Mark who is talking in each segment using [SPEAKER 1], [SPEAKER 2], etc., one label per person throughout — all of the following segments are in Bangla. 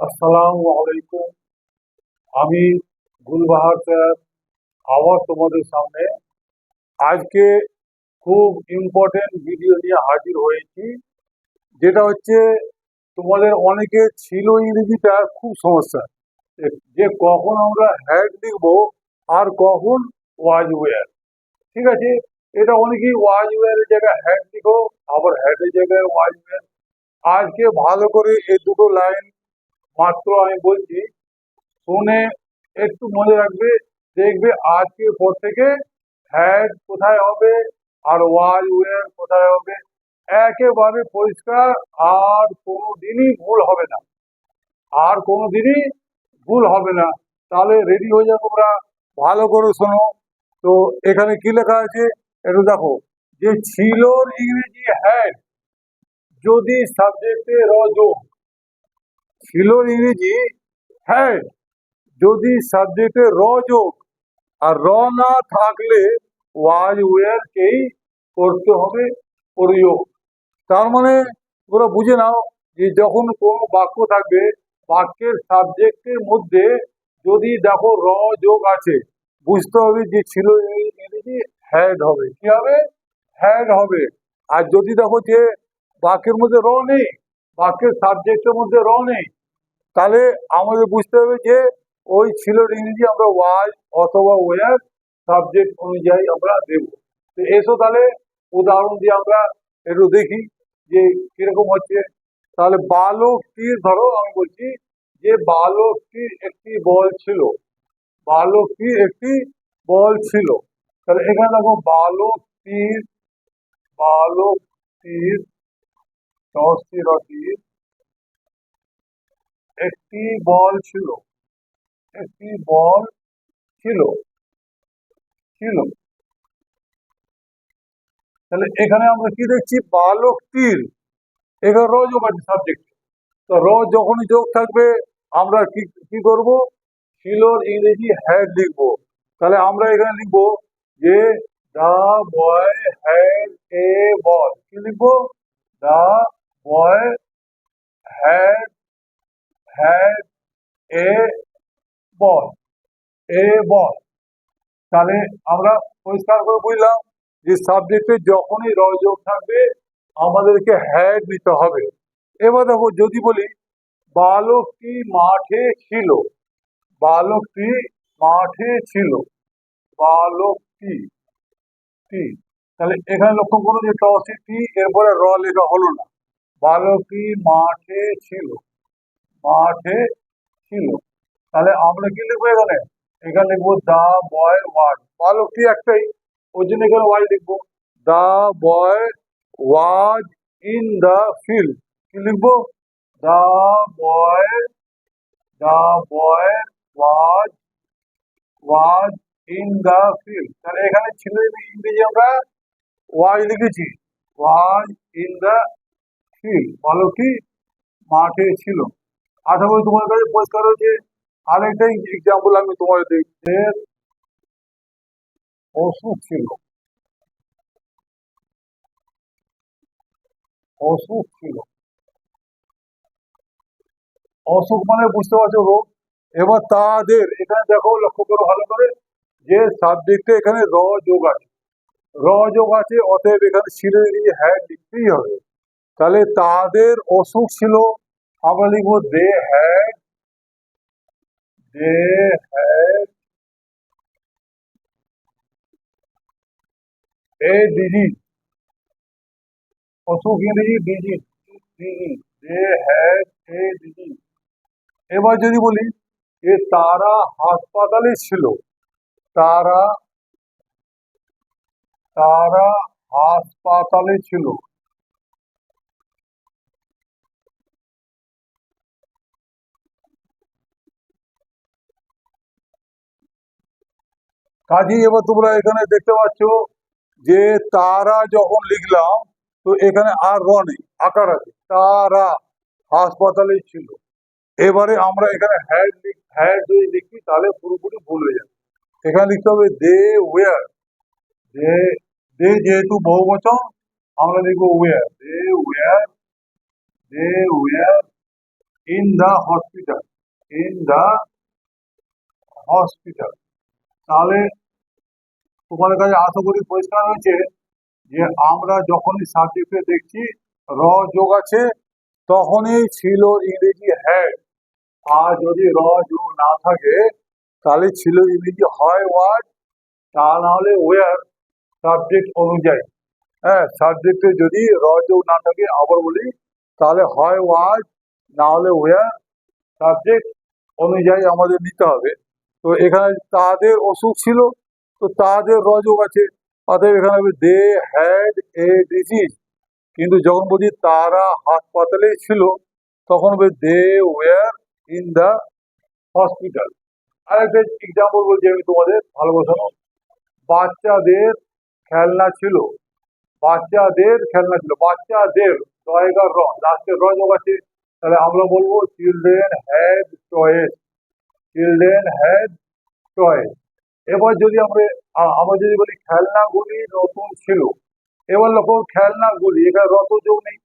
[SPEAKER 1] আসসালামু আলাইকুম আমি গুলবাহার স্যার, আবার তোমাদের সামনে। আজকে খুব ইম্পর্টেন্ট ভিডিও নিয়ে হাজির হয়েছি, যেটা হচ্ছে তোমাদের অনেকে ছিল ইংরেজিটা খুব সমস্যা। যে কখন আমরা হ্যাড লিখব আর কখন ওয়াজ ওয়ার ঠিক আছে? এটা অনেকেই ওয়াজ ওয়ারের জায়গায় হ্যাড লিখো আবার হ্যাডের জায়গায় ওয়াজ ওয়ার আজকে ভালো করে এই দুটো লাইন মাত্র আমি বলছি, শুনে একটু মনে রাখবে, দেখবে আজকের পর থেকে হ্যাড কোথায় হবে আর ওয়াজ ওয়ার কোথায় হবে। একেবারে পরিষ্কার, আর কোনো দিনই ভুল হবে না। আর কোনো দিনই ভুল হবে না। তাহলে রেডি হয়ে যাও তোমরা ভালো করে শোনো। তো এখানে কি লেখা আছে? একটু দেখো যে ছিল ইংরেজি হ্যাড যদি সাবজেক্টে র যোগ ছিল ইংরেজি হ্যাড যদি সাবজেক্টে র যোগ আর র না থাকলে ওয়াজ ওয়ারকেই করতে হবে প্রয়োগ তার মানে তোমরা বুঝে নাও যে যখন কোনো বাক্য থাকবে, বাক্যের সাবজেক্টের মধ্যে যদি দেখো র যোগ আছে, বুঝতে হবে যে ছিল ইংরেজি হ্যাড হবে। কি হবে? হ্যাড হবে। আর যদি দেখো যে বাক্যের মধ্যে র নেই, বাক্যের সাবজেক্টের মধ্যে র নেই, তাহলে আমাদের বুঝতে হবে যে ওই ছিল ইংরেজি আমরা ওয়াজ অথবা ওয়ার সাবজেক্ট অনুযায়ী আমরা দেব। তো এসো তাহলে উদাহরণ দিয়ে আমরা একটু দেখি যে কীরকম হচ্ছে। তাহলে বালকটির, ধরো আমি বলছি যে বালকটির একটি বল ছিল। বালকটির একটি বল ছিল। তাহলে এখানে দেখো বালকটির বালকটির সহস্তিরটির একটি বল ছিল, একটি বল ছিল ছিল। তাহলে এখানে আমরা কি দেখছি? বালক তীর। এখানে র যোগ আছে সাবজেক্ট তো র যখনই যোগ থাকবে, আমরা কি কি করব? ছিলর ইংরেজি হ্যাড লিখব। তাহলে আমরা এখানে লিখব যে দা বয় হ্যাড এ বল কি লিখব? The boy had had a বল এ বল তাহলে আমরা পরিষ্কার করে বুঝলাম যে সাবজেক্টে যখনই র যোগ থাকবে, আমাদেরকে হ্যাড নিতে হবে। এবার দেখো, যদি বলি বালকটি মাঠে ছিল? বালকটি মাঠে ছিল? বালকটি টি টি। তাহলে এখানে লক্ষ্য করুন যে টসি টি, এরপরে র লেখা হলো না। বালকটি মাঠে ছিল? মাঠে ছিল। তাহলে আমরা কি লিখব এখানে? এখানে লিখব দা, বয়, ওয়ার্ড। বালকটি একটাই? ওই জন্য এখানে ওয়াই লিখব। The, boy was in the field. কি লিখব? The, boy the, boy was was in the field তাহলে এখানে ছিল ইংরেজি আমরা ওয়াজ লিখেছি। ওয়াজ ইন দ্য ফিল্ড বালকটি মাঠে ছিল। আশা করি তোমার কাছে পরিষ্কার হয়েছে। আরেকটা এক্সাম্পল আমি তোমার দেখতে অসুখ ছিল। অসুখ ছিল। অসুখ মানে বুঝতে পারছ রোগ এবার তাদের, এখানে দেখো লক্ষ্য করো ভালো করে। যে সাবজেক্টে এখানে র যোগ আছে। র যোগ আছে, অতএব এখানে ছিল হ্যাড লিখতেই হবে। তাহলে তাদের অসুখ ছিল, আমরা লিখব they had they had, a disease অসুখ ইংরেজি ডিজিজ দে এবার যদি বলি যে তারা হাসপাতালে ছিল তারা তারা হাসপাতালে ছিল। কাজেই এবার তোমরা এখানে দেখতে পাচ্ছ যে তারা যখন লিখলাম, তো এখানে আর র নেই, আকার আছে। তারা হাসপাতালে ছিল। এবারে আমরা এখানে হ্যাড হ্যাড যদি লিখি, তাহলে পুরোপুরি ভুল হয়ে যাবে। এখানে লিখতে হবে দে ওয়ার। দে দে যেহেতু বহু বচন আমরা লিখব were. They were they were in the hospital, in the hospital. তাহলে তোমাদের কাছে আশা করি পরিষ্কার হয়েছে যে আমরা যখনই সাবজেক্টে দেখছি, র যোগ আছে, তখনই ছিল ইংরেজি হ্যাড আর যদি র যোগ না থাকে তাহলে ছিল ইংরেজি হয় ওয়ার্ড তা না হলে ওয়ার সাবজেক্ট অনুযায়ী। হ্যাঁ সাবজেক্টে যদি র যোগ না থাকে, আবার বলি, তাহলে হয় ওয়ার্ড না হলে ওয়ার সাবজেক্ট অনুযায়ী আমাদের নিতে হবে। তো এখানে তাদের অসুখ ছিল, তো তাদের রযোগ আছে। অতএব এখানে হবে দে হ্যাড এ ডিজিজ কিন্তু যখন বলছি তারা হাসপাতালে ছিল, তখন হবে they were in the hospital আরেকটা এক্সাম্পল বলছি আমি তোমাদের ভালো বোঝানো বাচ্চাদের খেলনা ছিল। বাচ্চাদের খেলনা ছিল। বাচ্চাদের দয়গার র। লাস্টের র আছে। তাহলে আমরা বলব children had toys children had toys এবার যদি আমরা আমরা যদি বলি খেলনাগুলি নতুন ছিল, এবার লক্ষ্য খেলনাগুলি, এখানে রত যোগ নেই।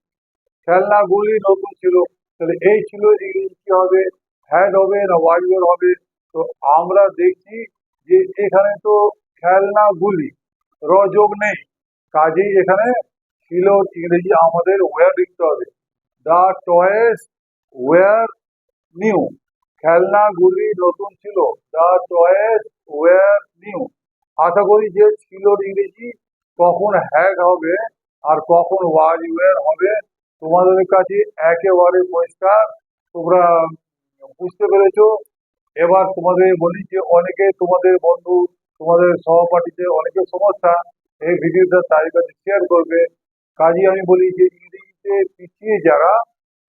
[SPEAKER 1] খেলনাগুলি নতুন ছিল। তাহলে এই ছিল ইংরেজি কি হবে? হ্যাড হবে না ওয়াইভার হবে? তো আমরা দেখছি যে এখানে তো খেলনাগুলি র যোগ নেই। কাজেই এখানে ছিল ইংরেজি আমাদের ওয়ার লিখতে হবে। দ্য টয়েস ওয়ার নিউ খেলনাগুলি নতুন ছিল। দ্য টয়েস ওয়ার নিউ আশা করি যে ছিল ইংরেজি, কখন হ্যাগ হবে আর কখন ওয়াজ ওয়ার হবে তোমাদের কাছে একেবারে পরিষ্কার। তোমরা বুঝতে পেরেছ এবার তোমাদের বলি যে অনেকে তোমাদের বন্ধু, তোমাদের সহপাঠীতে অনেকের সমস্যা, এই ভিডিওটা তাদের কাছে শেয়ার করবে। কাজে আমি বলি যে ইংরেজিতে পিছিয়ে যারা,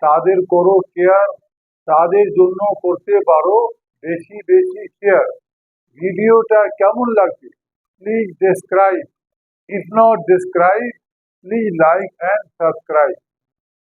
[SPEAKER 1] তাদের করো কেয়ার তাদের জন্য করতে পারো বেশি বেশি শেয়ার ভিডিওটা কেমন লাগছে? Please describe if not describe please like and subscribe